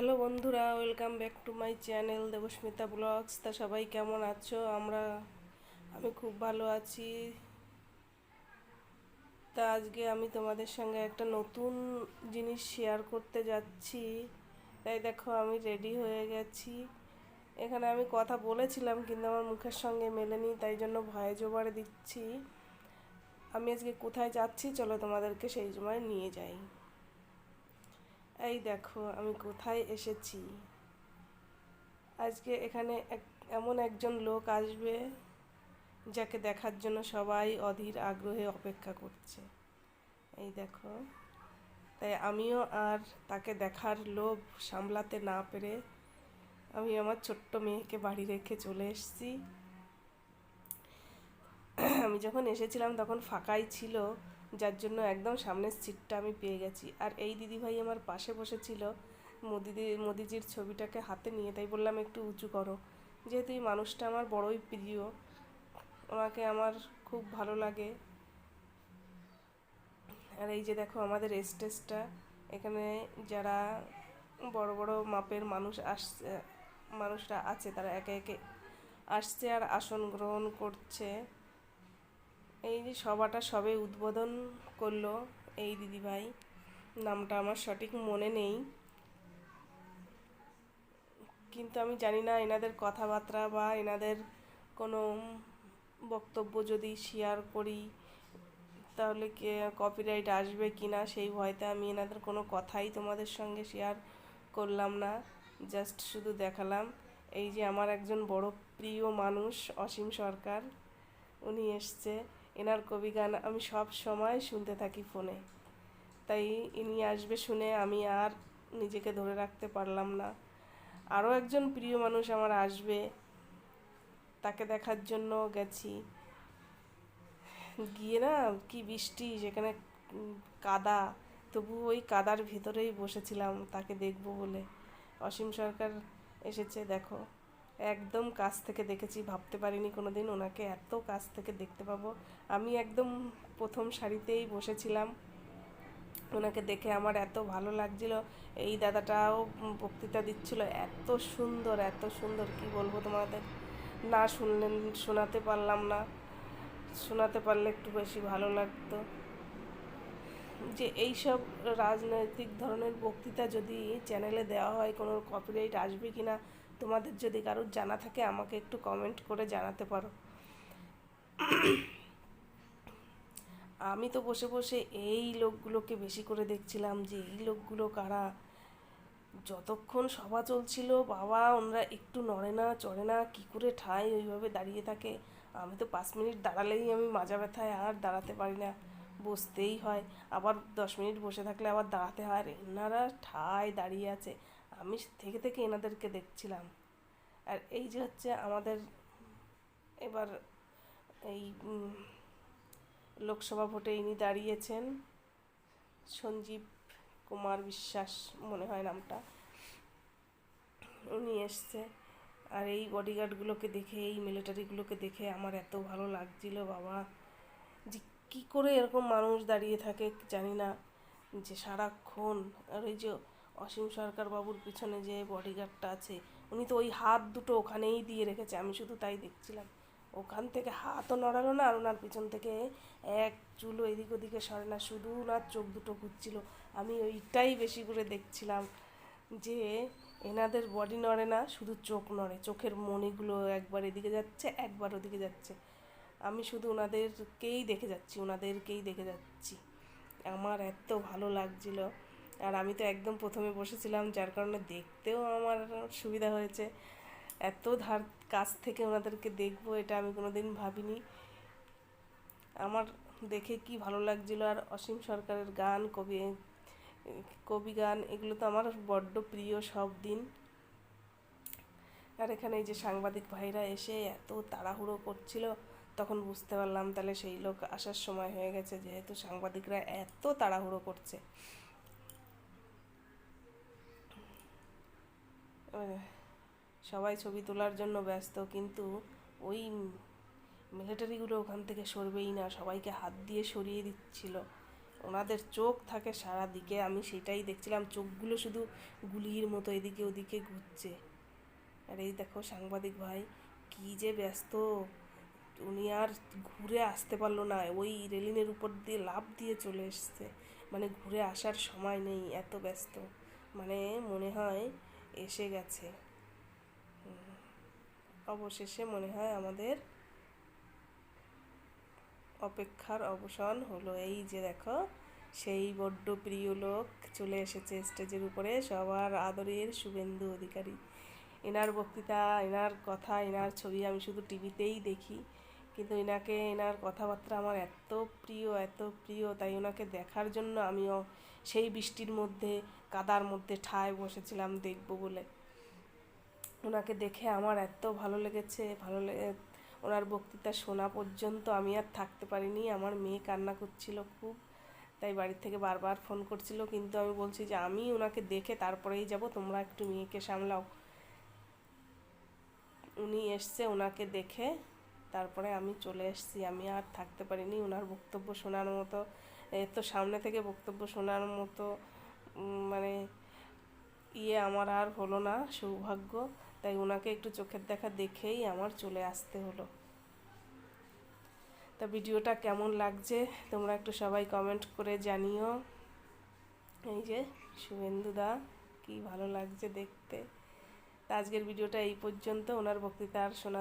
Hello বন্ধুরা, welcome back to my channel Debasmita vlogs. তা সবাই কেমন আছো? আমরা, আমি খুব ভালো আছি। তা আজকে আমি তোমাদের সঙ্গে একটা নতুন জিনিস শেয়ার করতে যাচ্ছি। তাই দেখো, আমি রেডি হয়ে গেছি। এখানে আমি কথা বলেছিলাম, কিন্তু আমার মুখের সঙ্গে মেলেনি, তাই জন্য ভয়ে জোবাড়ে দিচ্ছি। আমি আজকে কোথায় যাচ্ছি, চলো তোমাদেরকে সেই সময় নিয়ে যাই। এই দেখো, আমি কোথায় এসেছি? আজকে এখানে এক, এমন একজন লোক আসবে, যাকে দেখার জন্য সবাই অধীর আগ্রহে অপেক্ষা করছে। এই দেখো, তাই আমিও আর তাকে দেখার লোভ সামলাতে না পেরে আমি আমার ছোট্ট মেয়েকে বাড়ি রেখে চলে এসেছি। আমি যখন এসেছিলাম, তখন ফাঁকাই ছিল যার জন্য একদম সামনের সিটটা আমি পেয়ে গেছি। আর এই দিদিভাই আমার পাশে বসেছিল, মোদিদি, মোদিজির ছবিটাকে হাতে নিয়ে, তাই বললাম একটু উঁচু করো। যেহেতু এই মানুষটা আমার বড়ই প্রিয়, ওনাকে আমার খুব ভালো লাগে। আর এই যে দেখো আমাদের স্টেজটা এখানে যারা বড় বড় মাপের মানুষ আসছে মানুষরা আছে, তারা একে একে আসছে আর আসন গ্রহণ করছে। এই যে সভাটা সবে উদ্বোধন করল এই দিদিভাই, নামটা আমার সঠিক মনে নেই। কিন্তু আমি জানি না এনাদের কথাবার্তা বা এনাদের কোনো বক্তব্য যদি শেয়ার করি, তাহলে কে কপিরাইট আসবে কি না, সেই ভয়তে আমি এনাদের কোনো কথাই তোমাদের সঙ্গে শেয়ার করলাম না জাস্ট শুধু দেখালাম। এই যে আমার একজন বড় প্রিয় মানুষ অসীম সরকার, উনি এসছে। এনার কবি গান আমি সব সময় শুনতে থাকি ফোনে। তাই ইনি আসবে শুনে আমি আর নিজেকে ধরে রাখতে পারলাম না। আরও একজন প্রিয় মানুষ আমার আসবে। তাকে দেখার জন্য গেছি। গিয়ে না কি বৃষ্টি, সেখানে কাদা, তবু ওই কাদার ভেতরেই বসেছিলাম, তাকে দেখব বলে। অসীম সরকার এসেছে, দেখো। একদম কাছ থেকে দেখেছি, ভাবতে পারিনি কোনো দিন ওনাকে এত কাছ থেকে দেখতে পাবো। আমি একদম প্রথম সারিতেই বসেছিলাম। ওনাকে দেখে আমার এত ভালো লাগছিল, এই দাদাটাও বক্তৃতা দিচ্ছিল, এত সুন্দর এত সুন্দর, কি বলব তোমাদের? না শুনলেন শোনাতে পারলাম না, শোনাতে পারলে একটু বেশি ভালো লাগতো। যে এই সব রাজনৈতিক ধরনের বক্তৃতা যদি চ্যানেলে দেওয়া হয়, কোনো কপিরাইট আসবে কি না তোমাদের যদি কারোর জানা থাকে, আমাকে একটু কমেন্ট করে জানাতে পারো। আমি তো বসে বসে এই লোকগুলোকে বেশি করে দেখছিলাম যে, এই লোকগুলো কারা? যতক্ষণ সভা চলছিল, বাবা, ওনারা একটু নড়ে না, চড়ে না, কী করে ঠাই ওইভাবে দাঁড়িয়ে থাকে? আমি তো পাঁচ মিনিট দাঁড়ালেই আমি মাজা ব্যথায় আর দাঁড়াতে পারি না। বসতেই হয়। আবার দশ মিনিট বসে থাকলে আবার দাঁড়াতে হয়। আর এনারা ঠাই দাঁড়িয়ে আছে। আমি থেকে থেকে এনাদেরকে দেখছিলাম। আর এই যে হচ্ছে আমাদের এবার এই লোকসভা ভোটে ইনি দাঁড়িয়েছেন। সঞ্জীব কুমার বিশ্বাস মনে হয় নামটা। উনি এসছে। আর এই বডিগার্ডগুলোকে দেখে, এই মিলিটারিগুলোকে দেখে আমার এত ভালো লাগছিল, বাবা। যে কী করে এরকম মানুষ দাঁড়িয়ে থাকে জানি না। যে সারাক্ষণ, আর ওই যে অসীম সরকার বাবুর পিছনে যে বডিগার্ডটা আছে, উনি তো ওই হাত দুটো ওখানেই দিয়ে রেখেছে, আমি শুধু তাই দেখছিলাম। ওখান থেকে হাতও নড়ালো না, আর ওনার পিছন থেকে এক চুলো এদিক ওদিকে সরে না, শুধু ওনার চোখ দুটো ঘুরছিল। আমি ওইটাই বেশি করে দেখছিলাম যে এনাদের বডি নড়ে না, শুধু চোখ নড়ে। চোখের মণিগুলো একবার এদিকে যাচ্ছে, একবার ওদিকে যাচ্ছে। আমি শুধু ওনাদেরকেই দেখে যাচ্ছি, ওনাদেরকেই দেখে যাচ্ছি। আমার এত ভালো লাগছিল। আর আমি তো একদম প্রথমে বসেছিলাম, যার কারণে দেখতেও আমার সুবিধা হয়েছে। এত ধার কাছ থেকে ওনাদেরকে দেখব, এটা আমি কোনো দিন ভাবিনি। আমার দেখে কি ভালো লাগছিল, আর অসীম সরকারের গান, কবি কবি গান, এগুলো তো আমার বড্ড প্রিয় সব দিন। আর এখানে এই যে সাংবাদিক ভাইরা এসে এত তাড়াহুড়ো করছিল, তখন বুঝতে পারলাম তাহলে সেই লোক আসার সময় হয়ে গেছে, যেহেতু সাংবাদিকরা এত তাড়াহুড়ো করছে। সবাই ছবি তোলার জন্য ব্যস্ত, কিন্তু ওই মিলিটারিগুলো ওখান থেকে সরবেই না, সবাইকে হাত দিয়ে সরিয়ে দিচ্ছিল। ওনাদের চোখ থাকে সারা দিকে, আমি সেটাই দেখছিলাম, চোখগুলো শুধু গুলির মতো এদিকে ওদিকে ঘুরছে। আর এই দেখো সাংবাদিক ভাই, কি যে ব্যস্ত, উনি আর ঘুরে আসতে পারল না, ওই রেলিংয়ের উপর দিয়ে লাফ দিয়ে চলে এসছে। মানে ঘুরে আসার সময় নেই, এত ব্যস্ত। মানে মনে হয় এসে গেছে। অবশেষে মনে হয় আমাদের অপেক্ষার অবসান হলো। এই যে দেখো, সেই বড্ড প্রিয় লোক চলে এসেছে স্টেজের উপরে, সবার আদরের শুভেন্দু অধিকারী। এনার বক্তৃতা, এনার কথা, এনার ছবি আমি শুধু টিভিতেই দেখি। কিন্তু এনাকে, এনার কথাবার্তা আমার এত প্রিয় এত প্রিয়, তাই ওনাকে দেখার জন্য আমিও সেই বৃষ্টির মধ্যে, কাদার মধ্যে ঠায় বসেছিলাম দেখব বলে। ওনাকে দেখে আমার এত ভালো লেগেছে, ভালো লেগে ওনার বক্তৃতা শোনা পর্যন্ত আমি আর থাকতে পারিনি। আমার মেয়ে কান্না করছিল খুব, তাই বাড়ির থেকে বারবার ফোন করছিল। কিন্তু আমি বলছি যে, আমি ওনাকে দেখে তারপরেই যাব, তোমরা একটু মেয়েকে সামলাও। উনি এসছে ওনাকে দেখে, তারপরে আমি চলে এসেছি। আমি আর থাকতে পারিনি। ওনার বক্তব্য শোনার মতো এত সামনে থেকে বক্তব্য শোনার মতো মানে ইয়ে আমার আর হলো না সৌভাগ্য। তাই ওনাকে একটু চোখের দেখা দেখেই আমার চলে আসতে হলো। তা ভিডিওটা কেমন লাগছে তোমরা একটু সবাই কমেন্ট করে জানিও। এই যে শুভেন্দুদা কি ভালো লাগছে দেখতে। তা আজকের ভিডিওটা এই পর্যন্ত, ওনার বক্তৃতা আর শোনাতে